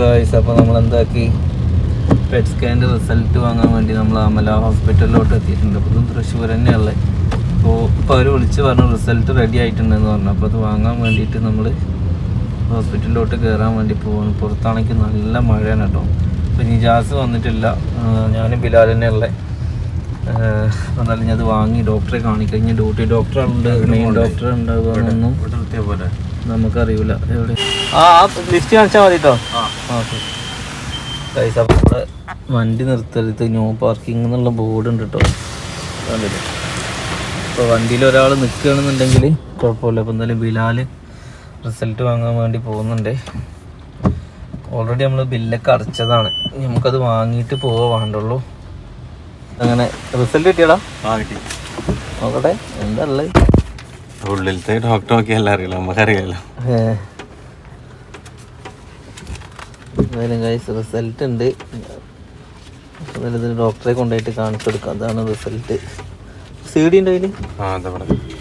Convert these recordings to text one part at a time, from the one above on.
Guys അപ്പോൾ നമ്മൾ എന്താക്കി പെറ്റ് സ്കാന്റെ റിസൾട്ട് വാങ്ങാൻ വേണ്ടി നമ്മൾ അമല ഹോസ്പിറ്റലിലോട്ട് എത്തിയിട്ടുണ്ട്. അപ്പോൾ ഇതും തൃശ്ശൂർ തന്നെയുള്ളത് അപ്പോൾ ഇപ്പോൾ അവർ വിളിച്ച് പറഞ്ഞു റിസൾട്ട് റെഡി ആയിട്ടുണ്ടെന്ന് പറഞ്ഞു. അപ്പോൾ അത് വാങ്ങാൻ വേണ്ടിയിട്ട് നമ്മൾ ഹോസ്പിറ്റലിലോട്ട് കയറാൻ വേണ്ടി പോകുന്നു പുറത്താണെങ്കിൽ നല്ല മഴയാണ് കേട്ടോ. അപ്പോൾ നിജാസ് വന്നിട്ടില്ല. ഞാനും ബിലാൽ ഉള്ളത് എന്നാലും ഞാൻ അത് വാങ്ങി ഡോക്ടറെ കാണിക്കഴിഞ്ഞ് ഡ്യൂട്ടി ഡോക്ടറുണ്ട് മെയിൻ ഡോക്ടർ ഉണ്ടാവുകയെന്നൊന്നും നമുക്കറിയില്ല. എവിടെ? ആ ലിസ്റ്റ് കാണിച്ചാൽ മതി കേട്ടോ ഓക്കെ. പൈസ നമ്മുടെ വണ്ടി നിർത്തരുത്. ന്യൂ പാർക്കിംഗ് എന്നുള്ള ബോർഡ് ഉണ്ട് കേട്ടോ കണ്ടില്ലേ? അപ്പോൾ വണ്ടിയിൽ ഒരാൾ നിൽക്കുകയാണെന്നുണ്ടെങ്കിൽ കുഴപ്പമില്ല. അപ്പോൾ എന്തായാലും ബിലാൽ റിസൾട്ട് വാങ്ങാൻ വേണ്ടി പോകുന്നുണ്ട്. ഓൾറെഡി നമ്മൾ ബില്ലൊക്കെ അടച്ചതാണ്. നമുക്കത് വാങ്ങിയിട്ട് പോവാ വേണ്ടുള്ളൂ. അങ്ങനെ റിസൾട്ട് കിട്ടിയടാ? ആ കിട്ടി. നോക്കട്ടെ. എന്താ ഉള്ളത്? ഉള്ളിലത്തെ ഡോക്ടർ നോക്കിയല്ല അറിയില്ല. നമുക്കറിയാലോ. എന്തായാലും ഗൈസ് റിസൾട്ട് ഉണ്ട്. എന്തായാലും ഇതിന് ഡോക്ടറെ കൊണ്ടുപോയിട്ട് കാണിച്ചു കൊടുക്കാം. അതാണ് റിസൾട്ട് സി ഡി ഉണ്ട് അതിൽ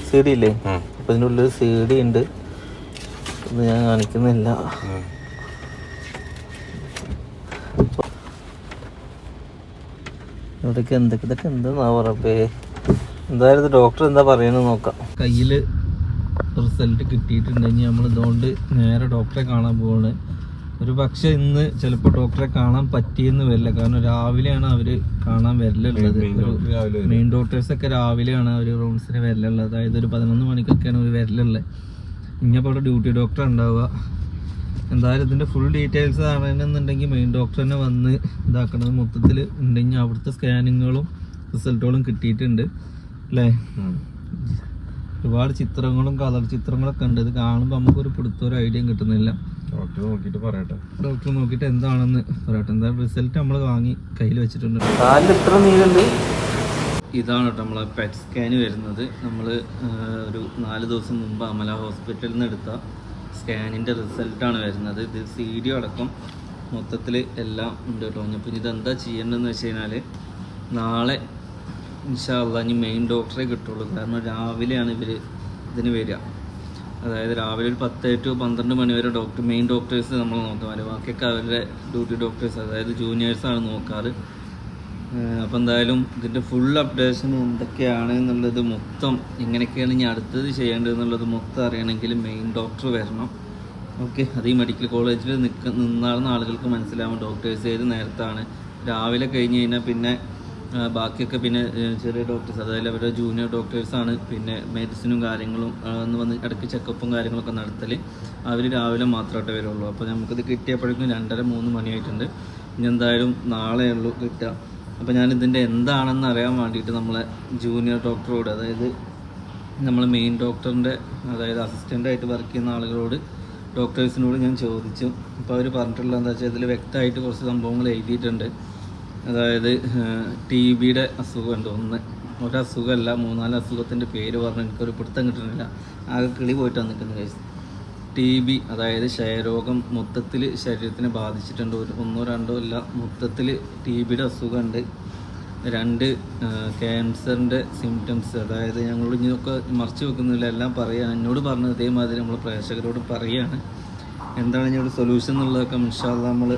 സി ഡി ഇല്ലേ. അപ്പം ഇതിനുള്ളിൽ സി ഡി ഉണ്ട്. ഇത് ഞാൻ കാണിക്കുന്നില്ല. ഇവിടേക്ക് എന്തൊക്കെ ഇതൊക്കെ എന്താ പറപ്പേ എന്തായാലും ഇത് ഡോക്ടർ എന്താ പറയുന്നത് നോക്കാം. കയ്യിൽ റിസൾട്ട് കിട്ടിയിട്ടുണ്ടെങ്കിൽ നമ്മൾ ഇതുകൊണ്ട് നേരെ ഡോക്ടറെ കാണാൻ പോവാണ്. ഒരു പക്ഷെ ഇന്ന് ചിലപ്പോൾ ഡോക്ടറെ കാണാൻ പറ്റിയെന്ന് വരില്ല. കാരണം രാവിലെയാണ് അവർ കാണാൻ വരലുള്ളത്. മെയിൻ ഡോക്ടേഴ്സ് ഒക്കെ രാവിലെയാണ് അവർ റൂംസിന് വരലുള്ളത്. അതായത് ഒരു പതിനൊന്ന് മണിക്കൊക്കെയാണ് അവർ വരലുള്ളത് ഇനിയപ്പോൾ അവിടെ ഡ്യൂട്ടി ഡോക്ടർ ഉണ്ടാവുക. എന്തായാലും ഇതിന്റെ ഫുൾ ഡീറ്റെയിൽസ് അറിയണമെന്നുണ്ടെങ്കിൽ മെയിൻ ഡോക്ടർ തന്നെ വന്ന് ഇതാക്കണത് മൊത്തത്തിൽ ഉണ്ടെങ്കിൽ അവിടുത്തെ സ്കാനിങ്ങുകളും റിസൾട്ടുകളും കിട്ടിയിട്ടുണ്ട്. അല്ലേ. ഒരുപാട് ചിത്രങ്ങളും കളർ ചിത്രങ്ങളൊക്കെ ഉണ്ട്. ഇത് കാണുമ്പോൾ നമുക്കൊരു പിടുത്തൊരു ഐഡിയ കിട്ടുന്നില്ല. ഡോക്ടർ നോക്കിയിട്ട് പറയട്ടെ. ഡോക്ടർ നോക്കിയിട്ട് എന്താണെന്ന് പറയട്ടെ. എന്താ റിസൾട്ട് നമ്മൾ വാങ്ങി കയ്യിൽ വെച്ചിട്ടുണ്ട്. കാലിൽ ഇത്ര ഇതാണ് കേട്ടോ നമ്മളെ പെറ്റ് സ്കാന് വരുന്നത്. നമ്മൾ ഒരു നാല് ദിവസം മുമ്പ് അമല ഹോസ്പിറ്റലിൽ നിന്ന് എടുത്ത സ്കാനിന്റെ റിസൾട്ടാണ് വരുന്നത്. ഇത് സി ഡി അടക്കം മൊത്തത്തിൽ എല്ലാം ഉണ്ട് കേട്ടോ അപ്പോൾ ഇതെന്താ ചെയ്യേണ്ടതെന്ന് വെച്ച് കഴിഞ്ഞാൽ നാളെ ഇൻഷാല്ല ഇനി മെയിൻ ഡോക്ടറെ കിട്ടുള്ളൂ. കാരണം രാവിലെയാണ് ഇവർ ഇതിന് വരിക. അതായത് രാവിലെ ഒരു പത്ത് ടു പന്ത്രണ്ട് മണി വരെ ഡോക്ടർ മെയിൻ ഡോക്ടേഴ്സ് നമ്മൾ നോക്കാം ബാക്കിയൊക്കെ അവരുടെ ഡ്യൂട്ടി ഡോക്ടേഴ്സ് അതായത് ജൂനിയേഴ്സാണ് നോക്കാറ്. അപ്പോൾ എന്തായാലും ഇതിന്റെ ഫുൾ അപ്ഡേഷൻ എന്തൊക്കെയാണ് എന്നുള്ളത് മൊത്തം എങ്ങനെയൊക്കെയാണ് ഇനി അടുത്തത് ചെയ്യേണ്ടത് എന്നുള്ളത് മൊത്തം അറിയണമെങ്കിൽ മെയിൻ ഡോക്ടർ വരണം. ഓക്കെ അത് ഈ മെഡിക്കൽ കോളേജിൽ നിൽക്ക നിന്നാളുന്ന ആളുകൾക്ക് മനസ്സിലാവും ഡോക്ടേഴ്സ് ഏത് നേരത്താണ്. രാവിലെ കഴിഞ്ഞ് കഴിഞ്ഞാൽ പിന്നെ ബാക്കിയൊക്കെ പിന്നെ ചെറിയ ഡോക്ടേഴ്സ് അതായത് അവരുടെ ജൂനിയർ ഡോക്ടേഴ്സാണ് പിന്നെ മെഡിസിനും കാര്യങ്ങളും എന്ന് വന്ന് ഇടയ്ക്ക് ചെക്കപ്പും കാര്യങ്ങളൊക്കെ നടത്തൽ അവർ രാവിലെ മാത്രമായിട്ടേ വരുള്ളൂ. അപ്പോൾ നമുക്കിത് കിട്ടിയപ്പോഴേക്കും രണ്ടര മൂന്ന് മണിയായിട്ടുണ്ട്. ഇനി എന്തായാലും നാളെ ഉള്ളൂ കിട്ടുക. അപ്പോൾ ഞാൻ ഇതിന്റെ എന്താണെന്ന് അറിയാൻ വേണ്ടിയിട്ട് നമ്മളെ ജൂനിയർ ഡോക്ടറോട് അതായത് നമ്മൾ മെയിൻ ഡോക്ടറിന്റെ അതായത് അസിസ്റ്റന്റായിട്ട് വർക്ക് ചെയ്യുന്ന ആളുകളോട് ഡോക്ടേഴ്സിനോട് ഞാൻ ചോദിച്ചു. അപ്പോൾ അവർ പറഞ്ഞിട്ടുള്ള എന്താ വെച്ചാൽ ഇതിൽ വ്യക്തമായിട്ട് കുറച്ച് സംഭവങ്ങൾ എഴുതിയിട്ടുണ്ട്. അതായത് ടി ബിയുടെ അസുഖമുണ്ട് ഒന്ന് ഒരസുഖമല്ല മൂന്നാൽ അസുഖത്തിന്റെ പേര് പറഞ്ഞ് എനിക്കൊരു പിടുത്തം കിട്ടുന്നില്ല. ആകെ കിളി പോയിട്ടാണ് നിൽക്കുന്നത് കേസ് ടി ബി അതായത് ക്ഷയരോഗം മൊത്തത്തിൽ ശരീരത്തിനെ ബാധിച്ചിട്ടുണ്ട്. ഒരു ഒന്നോ രണ്ടോ അല്ല മൊത്തത്തിൽ ടി ബിയുടെ അസുഖമുണ്ട്. രണ്ട് ക്യാൻസറിന്റെ സിംറ്റംസ് അതായത് ഞങ്ങളോട് ഇങ്ങനെയൊക്കെ മറച്ചു വെക്കുന്നില്ല. എല്ലാം പറയുക എന്നോട് പറഞ്ഞത് ഇതേമാതിരി നമ്മൾ പ്രേക്ഷകരോട് പറയുകയാണ് എന്താണ് ഞങ്ങളുടെ സൊല്യൂഷൻ എന്നുള്ളതൊക്കെ മിഷാല്ല നമ്മൾ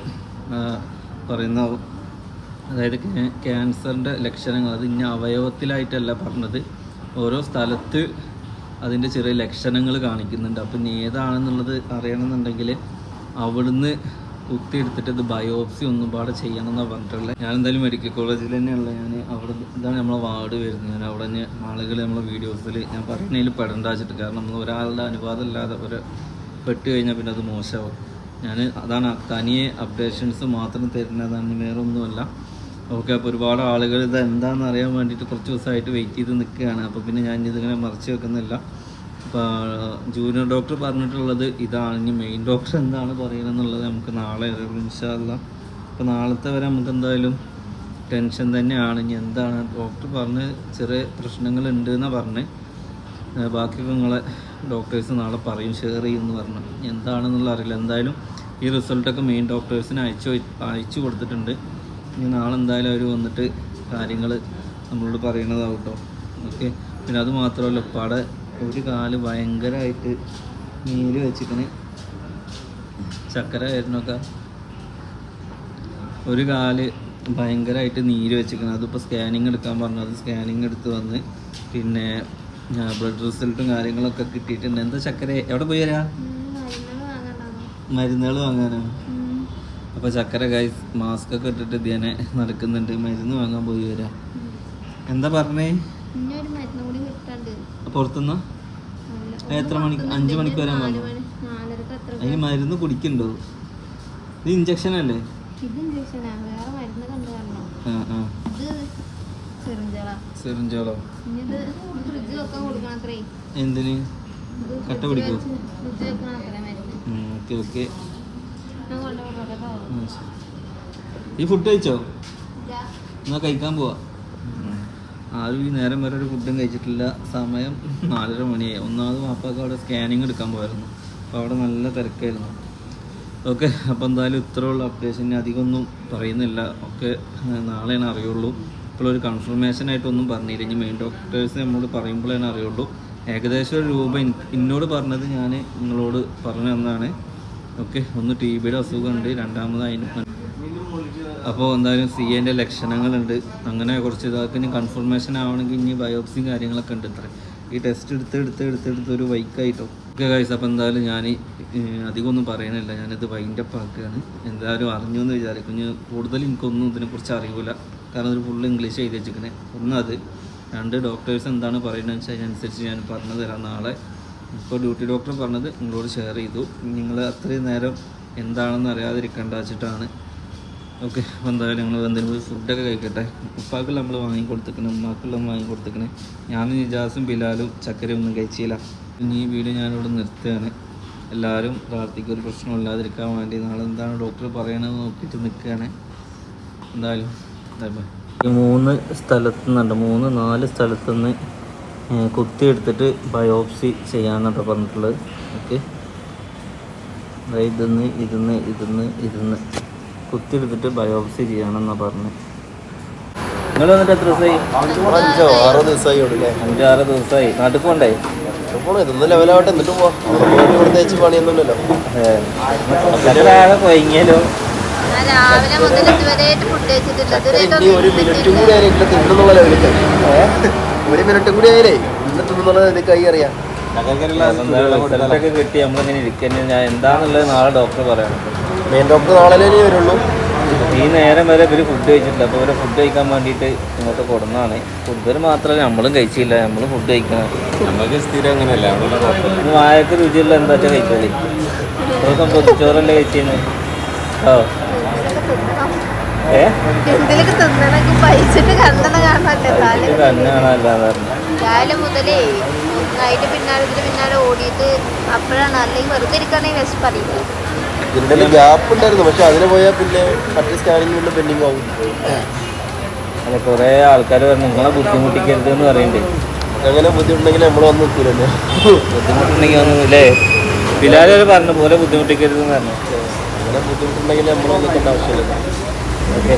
പറയുന്നതാവും അതായത് ക്യാ- ക്യാൻസറിന്റെ ലക്ഷണങ്ങൾ അത് ഇനി അവയവത്തിലായിട്ടല്ല പറഞ്ഞത്. ഓരോ സ്ഥലത്ത് അതിന്റെ ചെറിയ ലക്ഷണങ്ങൾ കാണിക്കുന്നുണ്ട്. അപ്പം ഇനി ഏതാണെന്നുള്ളത് അറിയണമെന്നുണ്ടെങ്കിൽ അവിടുന്ന് കുത്തിയെടുത്തിട്ട് ഇത് ബയോപ്സി ഒന്നും പാടെ ചെയ്യണം എന്നാണ് പറഞ്ഞിട്ടുള്ളത്. ഞാൻ എന്തായാലും മെഡിക്കൽ കോളേജിൽ തന്നെയുള്ള ഞാൻ അവിടെ ഇതാണ് നമ്മളെ വാർഡ് വരുന്നത്. ഞാൻ അവിടെ തന്നെ ആളുകൾ നമ്മളെ വീഡിയോസിൽ ഞാൻ പറയുന്നതിൽ പെടേണ്ട വെച്ചിട്ട് കാരണം നമ്മൾ ഒരാളുടെ അനുവാദം ഇല്ലാതെ ഒരു പെട്ട് കഴിഞ്ഞാൽ പിന്നെ അത് മോശമാവും. ഞാൻ അതാണ് തനിയെ അപ്ഡേഷൻസ് മാത്രം തരുന്നതാണ്. വേറെ ഒന്നുമല്ല ഓക്കെ അപ്പോൾ ഒരുപാട് ആളുകൾ ഇത് എന്താണെന്ന് അറിയാൻ വേണ്ടിയിട്ട് കുറച്ച് ദിവസമായിട്ട് വെയിറ്റ് ചെയ്ത് നിൽക്കുകയാണ്. അപ്പോൾ പിന്നെ ഞാൻ ഇതിങ്ങനെ മറച്ച് വെക്കുന്നില്ല. അപ്പോൾ ജൂനിയർ ഡോക്ടർ പറഞ്ഞിട്ടുള്ളത് ഇതാണ്. ഇനി മെയിൻ ഡോക്ടർ എന്താണ് പറയുന്നത് നമുക്ക് നാളെ അറിയുള്ളൂ ഇൻഷാല്ല അപ്പോൾ നാളത്തെ വരെ നമുക്ക് എന്തായാലും ടെൻഷൻ തന്നെയാണ്. ഇനി എന്താണ് ഡോക്ടർ പറഞ്ഞ് ചെറിയ പ്രശ്നങ്ങളുണ്ട് എന്നാണ് പറഞ്ഞ് ബാക്കിയൊക്കെ നിങ്ങളെ ഡോക്ടേഴ്സ് നാളെ പറയും ഷെയർ ചെയ്യുമെന്ന് പറഞ്ഞു. എന്താണെന്നുള്ള അറിയില്ല. എന്തായാലും ഈ റിസൾട്ടൊക്കെ മെയിൻ ഡോക്ടേഴ്സിന് അയച്ചു അയച്ചു കൊടുത്തിട്ടുണ്ട്. ഇനി നാളെ എന്തായാലും അവർ വന്നിട്ട് കാര്യങ്ങൾ നമ്മളോട് പറയണതാവും കേട്ടോ ഓക്കെ? പിന്നെ അത് മാത്രമല്ല പട ഒരു കാൽ ഭയങ്കരമായിട്ട് നീര് വെച്ചിക്കണ്. ചക്കര ആയിരുന്നൊക്കെ? ഒരു കാൽ ഭയങ്കരമായിട്ട് നീര് വെച്ചിരിക്കണം അതിപ്പോൾ സ്കാനിങ് എടുക്കാൻ പറഞ്ഞു. അത് സ്കാനിങ് എടുത്ത് വന്ന് പിന്നെ ബ്ലഡ് റിസൾട്ടും കാര്യങ്ങളൊക്കെ കിട്ടിയിട്ടുണ്ട്. എന്താ ചക്കര? എവിടെ പോയി വരാ? മരുന്നുകൾ വാങ്ങാനോ? അപ്പോൾ ചക്കര ഗൈസ് മാസ്ക് ഒക്കെ ഇട്ടിട്ട് ധ്യാനെ നടക്കുന്നുണ്ട്. മരുന്ന് വാങ്ങാൻ പോയി വരാ. എന്താ പറഞ്ഞേ? പുറത്തുനിന്ന്? എത്ര മണിക്ക്? അഞ്ച് മണിക്ക് വരാൻ പറഞ്ഞു നാലരക്ക് എത്ര അതിന് മരുന്ന് കുടിക്കണ്ടോ? ഇത് ഇഞ്ചക്ഷൻ അല്ലേ? സിറിഞ്ചോളോ. എന്തിന്? കട്ട പിടിക്കോ? ഓക്കെ ഓക്കെ ഈ ഫുഡ് കഴിച്ചോ. എന്നാ കഴിക്കാൻ പോവാ. ആരും ഈ നേരം വരെ ഒരു ഫുഡും കഴിച്ചിട്ടില്ല. സമയം നാലര മണിയായി. ഒന്നാമത് വാപ്പാക്ക് അവിടെ സ്കാനിങ് എടുക്കാൻ പോയിരുന്നു അപ്പോൾ അവിടെ നല്ല തിരക്കായിരുന്നു. ഓക്കെ അപ്പോൾ എന്തായാലും ഇത്രയുള്ള അപ്ഡേഷൻ അധികമൊന്നും പറയുന്നില്ല. ഒക്കെ നാളെയാണ് അറിയുള്ളൂ. ഇപ്പോഴൊരു കൺഫർമേഷൻ ആയിട്ടൊന്നും പറഞ്ഞില്ല. ഇനി മെയിൻ ഡോക്ടേഴ്സ് നമ്മളോട് പറയുമ്പോഴേ അറിയുള്ളൂ. ഏകദേശം ഒരു രൂപ ഇന്നോട് എന്നോട് പറഞ്ഞത് ഞാൻ നിങ്ങളോട് പറഞ്ഞു തന്നാണ് ഓക്കെ ഒന്ന് ടി ബിയുടെ അസുഖമുണ്ട് അതിന് അപ്പോൾ എന്തായാലും സി എന്റെ ലക്ഷണങ്ങളുണ്ട്. അങ്ങനെ കുറച്ച് ഇതാക്കി ഇനി കൺഫർമേഷൻ ആവണമെങ്കിൽ ഇനി ബയോപ്സിയും കാര്യങ്ങളൊക്കെ ഉണ്ട് ഇത്ര. ഈ ടെസ്റ്റ് എടുത്ത് എടുത്ത് എടുത്ത് എടുത്ത് ഒരു വൈക്കായിട്ടോ ഓക്കെ കഴിച്ച് അപ്പോൾ എന്തായാലും ഞാൻ അധികം ഒന്നും പറയണില്ല. ഞാനിത് വൈൻഡപ്പ് ആക്കുകയാണ് എന്തായാലും അറിഞ്ഞു എന്ന് വിചാരിക്കും. ഇനി കൂടുതൽ എനിക്കൊന്നും ഇതിനെക്കുറിച്ച് അറിയില്ല കാരണം ഒരു ഫുള്ള് ഇംഗ്ലീഷ് എഴുതി വെച്ചിരിക്കുന്നത് ഒന്നത് രണ്ട് ഡോക്ടേഴ്സ് എന്താണ് പറയുന്നത് വെച്ചാൽ അതിനനുസരിച്ച് ഞാൻ പറഞ്ഞു തരാം നാളെ. ഇപ്പോൾ ഡ്യൂട്ടി ഡോക്ടർ പറഞ്ഞത് നിങ്ങളോട് ഷെയർ ചെയ്തു. നിങ്ങൾ അത്രയും നേരം എന്താണെന്ന് അറിയാതിരിക്കേണ്ട വെച്ചിട്ടാണ്. ഓക്കെ എന്തായാലും ഞങ്ങൾ എന്തെങ്കിലും പോയി ഫുഡൊക്കെ കഴിക്കട്ടെ. ഉപ്പാക്കുള്ള നമ്മൾ വാങ്ങി കൊടുത്തിക്കണേ ഉമ്മാക്കുള്ള വാങ്ങി കൊടുത്തിക്കണേ ഞാനും നിജാസും ബിലാലും ചക്കരയും ഒന്നും കഴിച്ചില്ല. ഇനി ഈ വീഡിയോ ഞാനിവിടെ നിർത്തുകയാണ്. എല്ലാവരും പ്രാർത്ഥിക്കും ഒരു പ്രശ്നം ഇല്ലാതിരിക്കാൻ വേണ്ടി നാളെ എന്താണ് ഡോക്ടർ പറയണത് നോക്കിയിട്ട് നിൽക്കുകയാണ്. എന്തായാലും. ഈ മൂന്ന് സ്ഥലത്തു നിന്നുണ്ട് മൂന്ന് നാല് സ്ഥലത്തു നിന്ന് കുത്തിയെടുത്തിട്ട് ബയോപ്സി ചെയ്യാനാണ് പറഞ്ഞിട്ടുള്ളത്. ഓക്കെ. ഇതിന്ന് ഇതിന്ന് ഇതിന്ന് ഇതിന്ന്. കുത്തിയെടുത്തിട്ട് ബയോപ്സി ചെയ്യണമെന്നാണ് പറഞ്ഞത് നിങ്ങൾ വന്നിട്ട് എത്ര ദിവസമായി അഞ്ചോ ആറോ ദിവസമായി അഞ്ചാറ് ദിവസമായി നാട്ടിൽ പോണ്ടേ? ഇതൊന്നും ഇതൊന്ന് ലെവലാവട്ടെ എന്നിട്ട് പോവാം. തേച്ച് പണിയൊന്നുമില്ലല്ലോ. ആകെ കൊയങ്ങിയാലോ ഞാൻ രാവിലെ മുതൽ ഇതുവരെയായിട്ട് ഫുഡ് കഴിച്ചിട്ടില്ല. ഒരു മിനിറ്റും കൂടി ഇല്ല തിന്നുന്നുള്ള ലെവലിൽ ഒരു മിനിറ്റ് കൂടി ആയില്ലേ? ഇന്ന് നിനക്ക് കൈ അറിയാം. റിസൾട്ടൊക്കെ കിട്ടി. നമ്മളിങ്ങനെ ഇരിക്കുന്നത് ഞാൻ എന്താണെന്നുള്ളത് നാളെ ഡോക്ടർ പറയണം. മെയിൻ ഡോക്ടർ നാളെ വരുള്ളൂ? ഈ നേരം വരെ ഇവർ ഫുഡ് കഴിച്ചിട്ടില്ല. അപ്പോൾ ഇവരെ ഫുഡ് കഴിക്കാൻ വേണ്ടിയിട്ട് ഇങ്ങോട്ട് കൊടുന്നാണ് ഫുഡ് മാത്രമല്ല നമ്മളും കഴിച്ചില്ല. നമ്മൾ ഫുഡ് കഴിക്കണം. നമുക്ക് സ്ഥിരം അങ്ങനെയല്ല. വായക്ക് രുചിയുള്ള എന്താ വെച്ചാൽ കഴിച്ചോളി ദിവസം പൊതിച്ചോറല്ലേ കഴിച്ചിരുന്നു ഓ. രാവിലെ മുതലേ അതിന്റെ പിന്നാലെ ഇതിന്റെ പിന്നാലെ ഓടിയിട്ട് അപ്പോഴാണ് അല്ലെങ്കിൽ വെറുതെ ഇരിക്കുകയാണെങ്കിൽ വിശപ്പറിയില്ല. ഇതിന്റെ ഗ്യാപ്പ് ഉണ്ടായിരുന്നു. പക്ഷെ അതിന് പോയാൽ പിന്നെ മറ്റേ പെൻഡിങ് ആവും. അല്ല കുറേ ആൾക്കാർ പറഞ്ഞു നിങ്ങളെ ബുദ്ധിമുട്ടിക്കരുത് എന്ന് പറയണ്ടേ. അങ്ങനെ ബുദ്ധിമുട്ടുണ്ടെങ്കിൽ നമ്മൾ വന്ന് നിൽക്കൂലല്ലോ? ബുദ്ധിമുട്ടുണ്ടെങ്കിൽ ഒന്നും ഇല്ലേ ബിലാൽ പറഞ്ഞു പോലെ ബുദ്ധിമുട്ടിക്കരുത് എന്ന് പറഞ്ഞു. അങ്ങനെ ബുദ്ധിമുട്ടുണ്ടെങ്കിൽ നമ്മൾ വന്നിട്ട് ആവശ്യമില്ല. ഓക്കെ